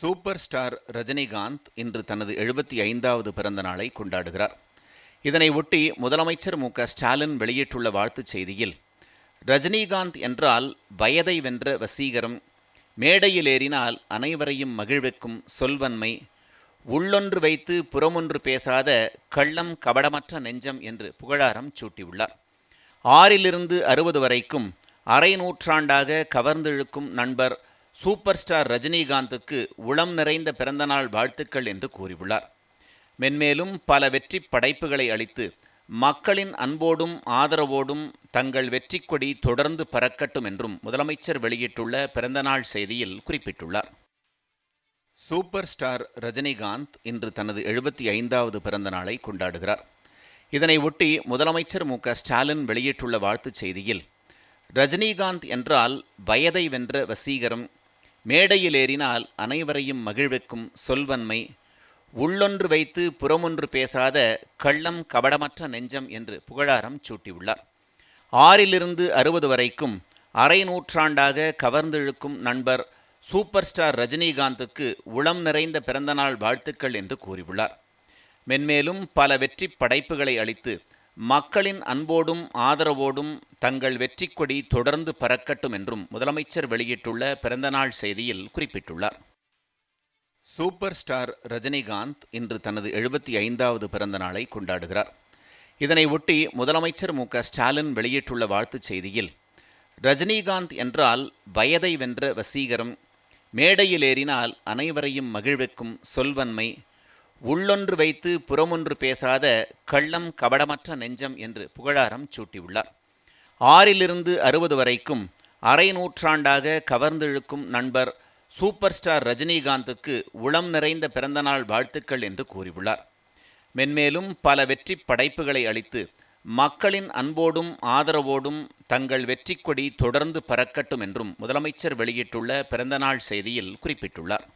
Super star Rajinikanth இன்று தனது எழுபத்தி ஐந்தாவது பிறந்த நாளை கொண்டாடுகிறார். இதனை ஒட்டி முதலமைச்சர் மு க ஸ்டாலின் வெளியிட்டுள்ள வாழ்த்துச் செய்தியில் ரஜினிகாந்த் என்றால் வயதை வென்ற வசீகரம் மேடையில் ஏறினால் அனைவரையும் மகிழ்விக்கும் சொல்வன்மை உள்ளொன்று வைத்து புறமொன்று பேசாத கள்ளம் கபடமற்ற நெஞ்சம் என்று புகழாரம் சூட்டியுள்ளார். ஆறிலிருந்து அறுபது வரைக்கும் அரை நூற்றாண்டாக கவர்ந்திழுக்கும் நண்பர் சூப்பர் ஸ்டார் ரஜினிகாந்துக்கு உளம் நிறைந்த பிறந்தநாள் வாழ்த்துக்கள் என்று கூறியுள்ளார். மென்மேலும் பல வெற்றி படைப்புகளை அளித்து மக்களின் அன்போடும் ஆதரவோடும் தங்கள் வெற்றி கொடி தொடர்ந்து பறக்கட்டும் என்றும் முதலமைச்சர் வெளியிட்டுள்ள பிறந்தநாள் செய்தியில் குறிப்பிட்டுள்ளார். சூப்பர் ஸ்டார் ரஜினிகாந்த் இன்று தனது எழுபத்தி ஐந்தாவது பிறந்த நாளை கொண்டாடுகிறார். இதனை ஒட்டி முதலமைச்சர் மு. க. ஸ்டாலின் வெளியிட்டுள்ள வாழ்த்துச் செய்தியில் ரஜினிகாந்த் என்றால் வயதை வென்ற வசீகரம் மேடையில் ஏறினால் அனைவரையும் மகிழ்விக்கும் சொல்வன்மை உள்ளொன்று வைத்து புறமொன்று பேசாத கள்ளம் கபடமற்ற நெஞ்சம் என்று புகழாரம் சூட்டியுள்ளார். ஆறிலிருந்து அறுபது வரைக்கும் அரை நூற்றாண்டாக கவர்ந்திழுக்கும் நண்பர் சூப்பர் ஸ்டார் ரஜினிகாந்துக்கு உளம் நிறைந்த பிறந்தநாள் வாழ்த்துக்கள் என்று கூறியுள்ளார். மென்மேலும் பல வெற்றி படைப்புகளை அளித்து மக்களின் அன்போடும் ஆதரவோடும் தங்கள் வெற்றி கொடி தொடர்ந்து பறக்கட்டும் என்றும் முதலமைச்சர் வெளியிட்டுள்ள பிறந்தநாள் செய்தியில் குறிப்பிட்டுள்ளார். சூப்பர் ஸ்டார் ரஜினிகாந்த் இன்று தனது எழுபத்தி ஐந்தாவது பிறந்த நாளை கொண்டாடுகிறார். இதனை ஒட்டி முதலமைச்சர் மு ஸ்டாலின் வெளியிட்டுள்ள வாழ்த்துச் செய்தியில் ரஜினிகாந்த் என்றால் வயதை வென்ற வசீகரம் மேடையில் ஏறினால் அனைவரையும் மகிழ்விக்கும் சொல்வன்மை உள்ளொன்று வைத்து புறமொன்று பேசாத கள்ளம் கபடமற்ற நெஞ்சம் என்று புகழாரம் சூட்டியுள்ளார். ஆறிலிருந்து அறுபது வரைக்கும் அரை நூற்றாண்டாக கவர்ந்திழுக்கும் நண்பர் சூப்பர் ஸ்டார் ரஜினிகாந்துக்கு உளம் நிறைந்த பிறந்தநாள் வாழ்த்துக்கள் என்று கூறியுள்ளார். மென்மேலும் பல வெற்றி படைப்புகளை அளித்து மக்களின் அன்போடும் ஆதரவோடும் தங்கள் வெற்றி கொடி தொடர்ந்து பறக்கட்டும் என்றும் முதலமைச்சர் வெளியிட்டுள்ள பிறந்தநாள் செய்தியில் குறிப்பிட்டுள்ளார்.